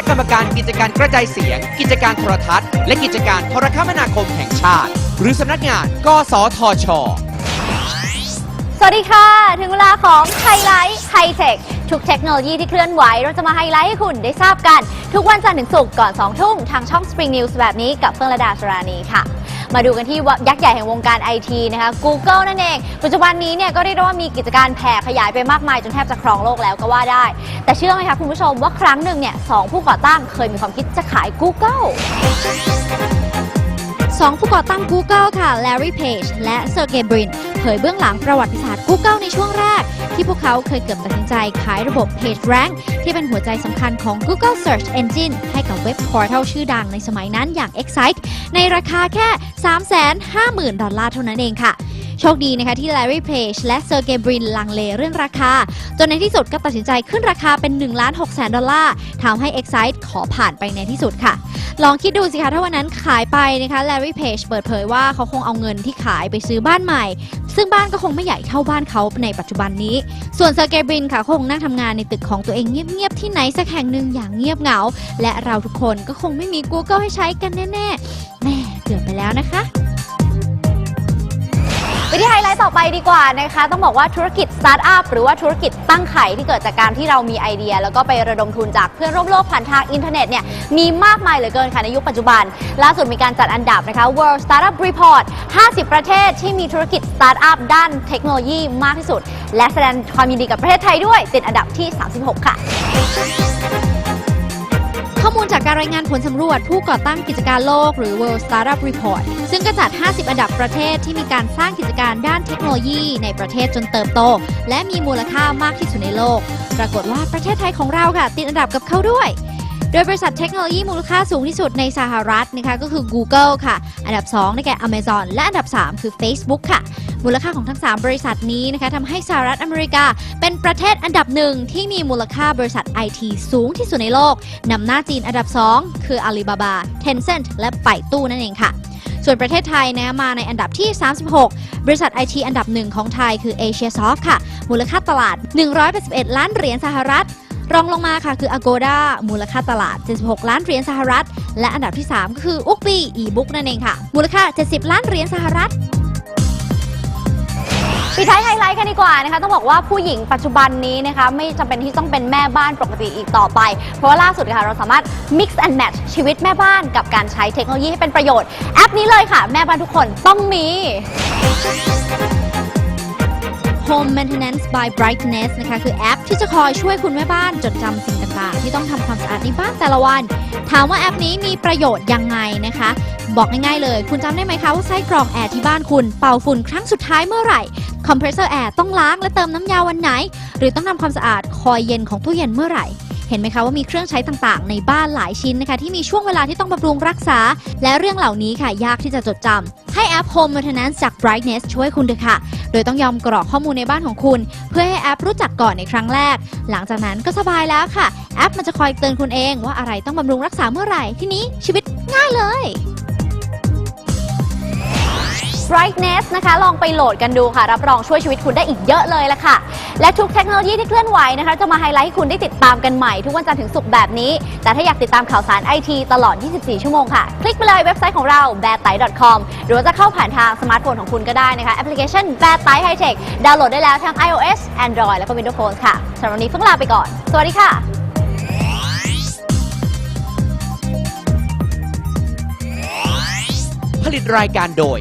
ณะกรรมการกิจการกระจายเสียง กิจการโทรทัศน์ และกิจการโทรคมนาคมแห่งชาติ หรือสำนักงาน กสทช สวัสดีค่ะ ถึงเวลาของไฮไลท์ไฮเทคทุกเทคโนโลยีที่เคลื่อนไหว เราจะมาไฮไลท์ให้คุณได้ทราบกัน ทุกวันจันทร์ถึงศุกร์ก่อน 2 ทุ่ม ทางช่อง Spring News แบบนี้กับเฟื่องระดาสรานีค่ะ มาดูกันที่ยักษ์ใหญ่แห่งวงการไอทีนะคะ Google นั่นเอง ปัจจุบันนี้เนี่ยก็เรียกได้ว่ามีกิจการแผ่ขยายไปมากมายจนแทบจะครองโลกแล้วก็ว่าได้ แต่เชื่อไหมคะคุณผู้ชมว่าครั้งหนึ่งเนี่ยสองผู้ก่อตั้งเคยมีความคิดจะขาย Google สองผู้ก่อตั้ง Google ค่ะ Larry Page และ Sergey Brin เผยเบื้องหลังประวัติศาสตร์ Google ในช่วงแรก ที่พวกเขาเคยเกือบตัดสินใจขายระบบ PageRank ที่เป็นหัวใจสำคัญของ Google Search Engine ให้กับเว็บพอร์ทัลชื่อดังในสมัยนั้นอย่าง Excite ในราคาแค่ 350,000 ดอลลาร์เท่านั้นเองค่ะโชคดีนะคะที่ Larry Page และ Sergey Brin ลังเลเรื่องราคา จนในที่สุดก็ตัดสินใจขึ้นราคาเป็น1ล้าน6แสนดอลลาร์ทำให้ Excite ขอผ่านไปในที่สุดค่ะ ลองคิดดูสิคะถ้าวันนั้นขายไปนะคะ Larry Page เปิดเผยว่าเขาคงเอาเงินที่ขายไปซื้อบ้านใหม่ ซึ่งบ้านก็คงไม่ใหญ่เท่าบ้านเขาในปัจจุบันนี้ ส่วน Sergey Brin ค่ะคงนั่งทำงานในตึกของตัวเองเงียบๆที่ไหนสักแห่งหนึ่งอย่างเงียบเหงา และเราทุกคนก็คงไม่มี Google ให้ใช้กันแน่ๆแม่เกือบไปแล้วนะคะ ไปที่ไฮไลท์ต่อไปดีกว่านะคะ ต้องบอกว่าธุรกิจสตาร์ทอัพหรือว่าธุรกิจตั้งไข่ที่เกิดจากการที่เรามีไอเดีย แล้วก็ไประดมทุนจากเพื่อนร่วมโลกผ่านทางอินเทอร์เน็ตเนี่ยมีมากมายเหลือเกินค่ะในยุคปัจจุบัน ล่าสุดมีการจัดอันดับนะคะ World Startup Report 50 ประเทศที่มีธุรกิจสตาร์ทอัพด้านเทคโนโลยีมากที่สุด และแสดงความยินดีกับประเทศไทยด้วย ติดอันดับที่ 36 ค่ะ จากการรายงานผลสำรวจผู้ก่อตั้งกิจการโลกหรือ World Startup Report ซึ่งก็จัด 50 อันดับประเทศที่มีการสร้างกิจการด้านเทคโนโลยีในประเทศจนเติบโต และมีมูลค่ามากที่สุดในโลก ปรากฏว่าประเทศไทยของเราค่ะ ติดอันดับกับเขาด้วย โดยบริษัทเทคโนโลยีมูลค่าสูงที่สุดในสหรัฐนะคะก็คือ Google ค่ะ อันดับ 2 ได้แก่ Amazon และอันดับ 3 คือ Facebook ค่ะ มูลค่าของทั้ง 3 บริษัทนี้นะคะทำให้สหรัฐอเมริกา เป็นประเทศอันดับหนึ่งที่มีมูลค่าบริษัทไอทีสูงที่สุดในโลกนำหน้าจีนอันดับ 2 คือ Alibaba Tencent และไปตู้นั่นเองค่ะส่วนประเทศไทยนะมาในอันดับที่ 36 บริษัทไอทีอันดับหนึ่งของไทยคือ Asia Soft ค่ะ มูลค่าตลาด 181 ล้านเหรียญสหรัฐ รองลงมาค่ะคือ Agoda มูลค่าตลาด 76 ล้านเหรียญสหรัฐ และอันดับที่ 3 ก็คือ u k b i e-book นั่นเองค่ะ มูลค่า 70 ล้านเหรียญสหรัฐปิดท้ายไฮไลท์กันดีกว่านะคะต้องบอกว่าผู้หญิงปัจจุบันนี้นะคะไม่จำเป็นที่ต้องเป็นแม่บ้านปกติอีกต่อไป เพราะว่าล่าสุดค่ะเราสามารถ mix and match ชีวิตแม่บ้านกับการใช้เทคโนโลยีให้เป็นประโยชน์ แอปนี้เลยค่ะ แม่บ้านทุกคนต้องมี Home Maintenance by Brightness นะคะ คือแอปที่จะคอยช่วยคุณแม่บ้านจดจำสิ่งต่างๆ ที่ต้องทำความสะอาดในบ้านแต่ละวัน ถามว่าแอปนี้มีประโยชน์ยังไงนะคะ บอกง่ายๆเลย คุณจำได้ไหมคะว่าไส้กรองแอร์ที่บ้านคุณเป่าฝุ่นครั้งสุดท้ายเมื่อไหร่คอมเพรสเซอร์แอร์ต้องล้างและเติมน้ำยาวันไหน หรือต้องทำความสะอาดคอยเย็นของตู้เย็นเมื่อไหร่ เห็นไหมคะว่ามีเครื่องใช้ต่างๆ ในบ้านหลายชิ้นนะคะที่มีช่วงเวลาที่ต้องบำรุงรักษา และเรื่องเหล่านี้ค่ะยากที่จะจดจำให้แอป Home Maintenance จาก Brightness ช่วยคุณเถอะค่ะ โดยต้องยอมกรอกข้อมูลในบ้านของคุณ เพื่อให้แอปรู้จักก่อนในครั้งแรก หลังจากนั้นก็สบายแล้วค่ะ แอปมันจะคอยเตือนคุณเองว่าอะไรต้องบำรุงรักษาเมื่อไหร่ ที่นี้ชีวิตง่ายเลย Brightness นะคะ ลองไปโหลดกันดูค่ะ รับรองช่วยชีวิตคุณได้อีกเยอะเลยละค่ะ และทุกเทคโนโลยีที่เคลื่อนไหวนะคะ จะมาไฮไลท์ให้คุณได้ติดตามกันใหม่ ทุกวันจันทร์ถึงศุกร์แบบนี้ แต่ถ้าอยากติดตามข่าวสารไอทีตลอด 24 ชั่วโมงค่ะ คลิกไปเลยเว็บไซต์ของเรา b a d t a i com หรือว่าจะเข้าผ่านทางสมาร์ทโฟนของคุณก็ได้นะคะแอปพลิเคชัน b a d t a i High Tech ดาวน์โหลดได้แล้วทั้ง iOS Android แล้วก็ Windows Phone ค่ะสำหรับวันนี้เพิ่งลาไปก่อน สวัสดีค่ะผลิตรายการโดย